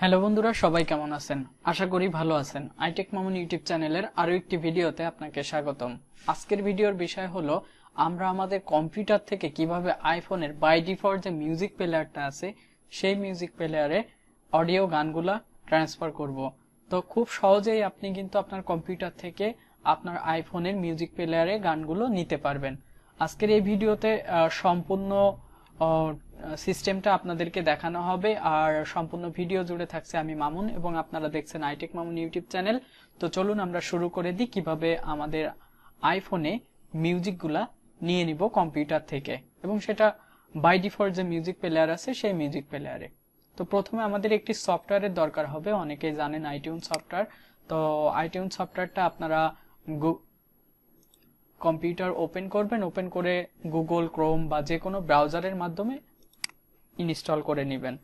Hello বন্ধুরা, সবাই কেমন আছেন? আশা করি ভালো আছেন। আইটেক মামুন ইউটিউব চ্যানেলের আরও একটি ভিডিওতে আপনাকে স্বাগতম। আজকের ভিডিওর বিষয় হলো, আমরা আমাদের কম্পিউটার থেকে কীভাবে আইফোনের বাই ডিফল্ট যে মিউজিক প্লেয়ারটা আছে, সেই মিউজিক প্লেয়ারে অডিও গানগুলা ট্রান্সফার করব। তো খুব সহজেই আপনি কিন্তু আপনার কম্পিউটার থেকে আপনার আইফোনের মিউজিক প্লেয়ারে গানগুলো নিতে পারবেন। আজকের এই ভিডিওতে সম্পূর্ণ সিস্টেমটা আপনাদেরকে দেখানো হবে আর সম্পূর্ণ ভিডিও জুড়ে থাকছে আমি মামুন এবং আপনারা দেখছেন আইটেক মামুন ইউটিউব চ্যানেল। তো চলুন আমরা শুরু করে দিই কীভাবে আমাদের আইফোনে মিউজিকগুলা নিয়ে নিব কম্পিউটার থেকে। এবং সেটা বাই ডিফল্ট যে মিউজিক প্লেয়ার আছে সেই মিউজিক প্লেয়ারে। তো প্রথমে আমাদের একটি সফটওয়্যারের দরকার হবে, অনেকেই জানেন আইটিউন সফটওয়্যার। তো আইটিউন সফটওয়্যারটা আপনারা কম্পিউটার ওপেন করবেন, ওপেন করে গুগল ক্রোম বা যে কোনো ব্রাউজারের মাধ্যমে ইনস্টল করে নেবেন।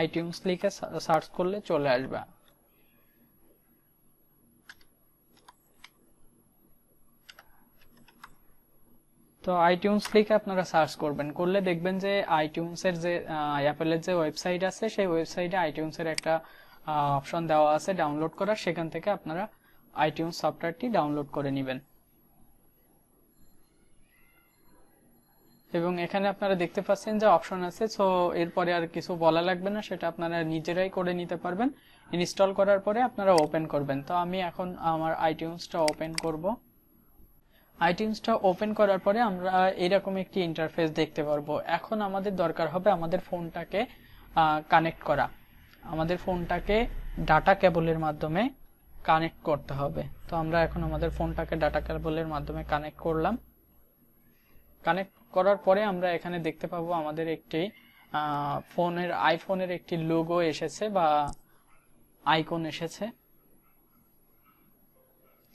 আইটিউনস লিখে সার্চ করলে চলে আসবে। তো আইটিউনস লিখে আপনারা সার্চ করবেন। করলে দেখবেন যে আইটিউনসের যে অ্যাপেলের যে ওয়েবসাইট আছে, সেই ওয়েবসাইটে আইটিউনসের একটা অপশন দেওয়া আছে ডাউনলোড করার। সেখান থেকে আপনারা আইটিউনস সফটওয়্যারটি ডাউনলোড করে নেবেন। এবং এখানে আপনারা দেখতে পাচ্ছেন যে অপশন আছে সো এরপরে আর কিছু বলা লাগবে না, সেটা আপনারা নিজেরাই করে নিতে পারবেন। ইনস্টল করার পরে আপনারা ওপেন করবেন। তো আমি এখন আমার আইটিউন্সটা ওপেন করব। আইটিউন্সটা ওপেন করার পরে আমরা এরকম একটি ইন্টারফেস দেখতে পারব। এখন আমাদের দরকার হবে আমাদের ফোনটাকে কানেক্ট করা। আমাদের ফোনটাকে ডাটা কেবলের মাধ্যমে কানেক্ট করতে হবে। তো আমরা এখন আমাদের ফোনটাকে ডাটা কেবলের মাধ্যমে কানেক্ট করলাম। কানেক্ট করার পরে আমরা এখানে দেখতে পাবো আমাদের একটি ফোনের, আইফোনের একটি লোগো এসেছে বা আইকন এসেছে।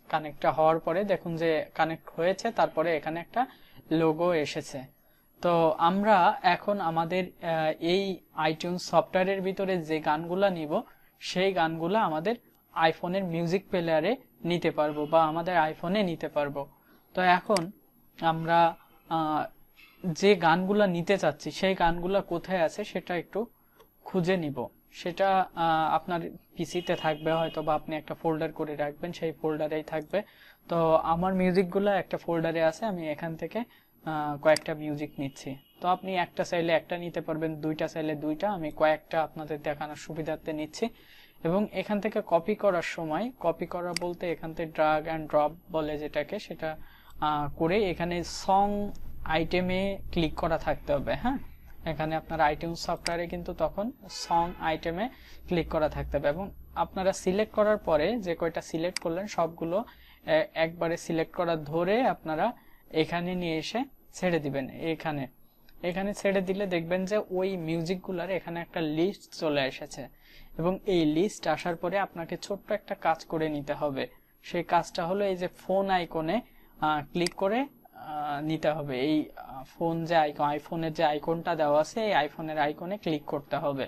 কানেক্টটা হওয়ার পরে দেখুন যে কানেক্ট হয়েছে, তারপরে এখানে একটা লোগো এসেছে। তো আমরা এখন আমাদের এই আইটিউন সফটওয়্যারের ভিতরে যে গানগুলা নিব, সেই গানগুলা আমাদের আইফোনের মিউজিক প্লেয়ারে নিতে পারব বা আমাদের আইফোনে নিতে পারব। তো এখন আমরা যে গানগুলো নিতে চাচ্ছি, সেই গানগুলো কোথায় আছে সেটা একটু খুঁজে নিব। সেটা আপনার পিসিতে থাকবে হয়তো বা আপনি একটা ফোল্ডার করে রাখবেন, সেই ফোল্ডারেই থাকবে। তো আমার মিউজিকগুলো একটা ফোল্ডারে আছে, আমি এখান থেকে কয়েকটা মিউজিক নিচ্ছি। তো আপনি একটা চাইলে একটা নিতে পারবেন, দুইটা চাইলে দুইটা, আমি কয়েকটা আপনাদের দেখানোর সুবিধার্থে নিচ্ছি। এবং এখান থেকে কপি করার সময় কপি করা বলতে এখান থেকে ড্রাগ অ্যান্ড ড্রপ বলে যেটাকে, সেটা করে এখানে সং আইটেমে ক্লিক করা থাকতে হবে হ্যাঁ? এখানে আপনার আইটিউন সফটওয়্যারে কিন্তু তখন সং আইটেমে ক্লিক করা থাকতে হবে এবং আপনারা সিলেক্ট করার পরে যে কয়টা সিলেক্ট করলেন সবগুলো একবারে সিলেক্ট করা ধরে আপনারা এখানে নিয়ে এসে ছেড়ে দিবেন, এখানে। এখানে ছেড়ে দিলে দেখবেন যে ওই মিউজিকগুলার এখানে একটা লিস্ট চলে এসেছে এবং এই লিস্ট আসার পরে আপনাকে ছোট্ট একটা কাজ করে নিতে হবে। সেই কাজটা হলো এই যে ফোন আইকনে ক্লিক করে নিতে হবে। এই ফোন যে আইকন আইফোনের যে আইকনটা দেওয়া আছে, এই আইফোনের আইকনে ক্লিক করতে হবে।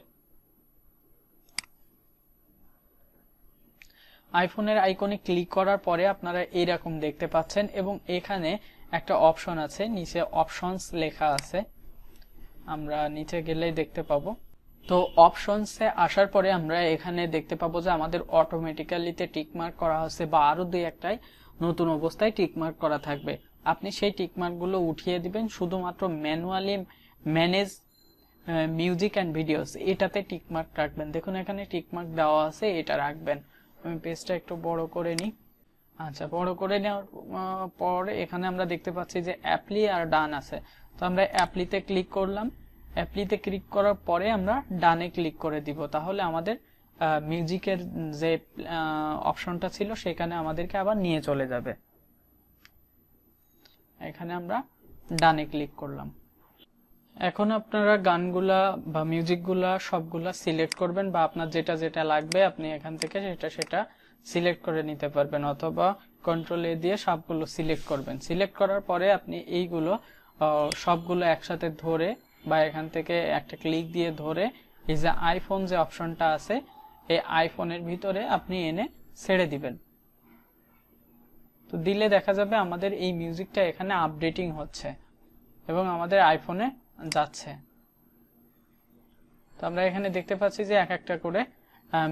আইফোনের আইকনে ক্লিক করার পরে আপনারা এইরকম দেখতে পাচ্ছেন এবং এখানে একটা অপশন আছে, নিচে অপশনস লেখা আছে। আমরা নিচে গেলেই দেখতে পাবো। তো অপশনসে আসার পরে আমরা এখানে দেখতে পাবো যে আমাদের অটোমেটিক্যালিতে টিকমার্ক করা হচ্ছে বা আরও দুই একটাই নতুন অবস্থায় টিকমার্ক করা থাকবে। আপনি সেই টিকমার্কগুলো উঠিয়ে দিবেন, শুধুমাত্র manually manage music and videos এটাতে টিকমার্ক রাখবেন। দেখুন, এখানে টিকমার্ক দেওয়া আছে, এটা রাখবেন। আমি পেজটা একটু বড় করে নিই। আচ্ছা বড় করে নেওয়ার পর এখানে আমরা দেখতে পাচ্ছি যে অ্যাপলি আর ডান আছে। তো আমরা অ্যাপলিতে ক্লিক করলাম। অ্যাপলিতে ক্লিক করার পরে আমরা ডানে ক্লিক করে দিব। তাহলে আমাদের মিউজিকের যে অপশনটা ছিল, সেখানে আমাদেরকে আবার নিয়ে চলে যাবে। এখানে আমরা ডানে ক্লিক করলাম। এখন আপনারা গানগুলা বা মিউজিকগুলা সবগুলা সিলেক্ট করবেন বা আপনার যেটা যেটা লাগবে আপনি এখান থেকে সেটা সেটা সিলেক্ট করে নিতে পারবেন অথবা কন্ট্রোল এ দিয়ে সবগুলো সিলেক্ট করবেন। সিলেক্ট করার পরে আপনি এইগুলো সবগুলো একসাথে ধরে বা এখান থেকে একটা ক্লিক দিয়ে ধরে এই যে আইফোন যে অপশনটা আছে, এই আইফোনের ভিতরে আপনি এনে ছেড়ে দিবেন। তো দিলে দেখা যাবে আমাদের এই মিউজিকটা এখানে আপডেটিং হচ্ছে এবং আমাদের আইফোনে যাচ্ছে। তো আমরা এখানে দেখতে পাচ্ছি যে এক একটা করে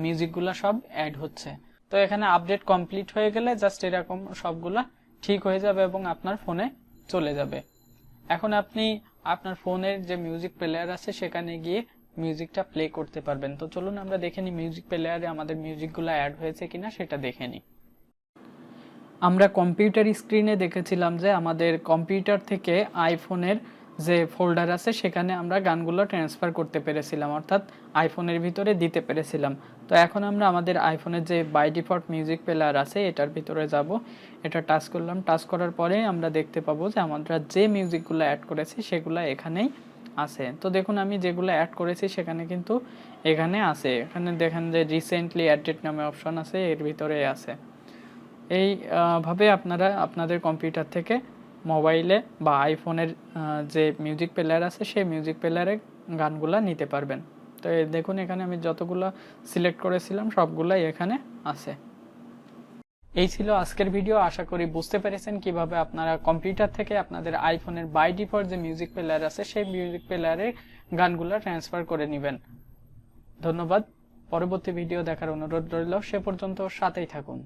মিউজিকগুলো সব অ্যাড হচ্ছে। তো এখানে আপডেট কমপ্লিট হয়ে গেলে জাস্ট এরকম সবগুলা ঠিক হয়ে যাবে এবং আপনার ফোনে চলে যাবে। এখন আপনি আপনার ফোনের যে মিউজিক প্লেয়ার আছে সেখানে গিয়ে মিউজিকটা প্লে করতে পারবেন। তো চলুন আমরা দেখে নিই মিউজিক প্লেয়ারে আমাদের মিউজিকগুলো অ্যাড হয়েছে কিনা সেটা দেখে নিই। আমরা কম্পিউটার স্ক্রিনে দেখেছিলাম যে আমাদের কম্পিউটার থেকে আইফোনের যে ফোল্ডার আছে, সেখানে আমরা গানগুলো ট্রান্সফার করতে পেরেছিলাম, অর্থাৎ আইফোনের ভিতরে দিতে পেরেছিলাম। তো এখন আমরা আমাদের আইফোনের যে বাই ডিফল্ট মিউজিক প্লেয়ার আছে, এটার ভিতরে যাব। এটা টাচ করলাম টাচ করার পরে আমরা দেখতে পাবো যে আমরা যে মিউজিকগুলো অ্যাড করেছি, সেগুলো এখানেই আছে। তো দেখুন, আমি যেগুলো অ্যাড করেছি, সেখানে কিন্তু এখানে আছে। এখানে দেখেন যে রিসেন্টলি অ্যাডেড নামে অপশন আছে, এর ভিতরে আছে। এই ভাবে আপনারা, আপনাদের কম্পিউটার থেকে মোবাইলে বা আইফোনের যে মিউজিক প্লেয়ার আছে, সেই মিউজিক প্লেয়ারে গানগুলা নিতে পারবেন। তো দেখুন, এখানে আমি যতগুলো সিলেক্ট করেছিলাম, সবগুলাই এখানে আছে। এই ছিল আজকের ভিডিও আশা করি বুঝতে পেরেছেন কীভাবে আপনারা কম্পিউটার থেকে আপনাদের আইফোনের বাই ডিফল্ট যে মিউজিক প্লেয়ার আছে, সেই মিউজিক প্লেয়ারে গানগুলো ট্রান্সফার করে নেবেন। ধন্যবাদ। পরবর্তী ভিডিও দেখার অনুরোধ রইল। সে পর্যন্ত সাথেই থাকুন।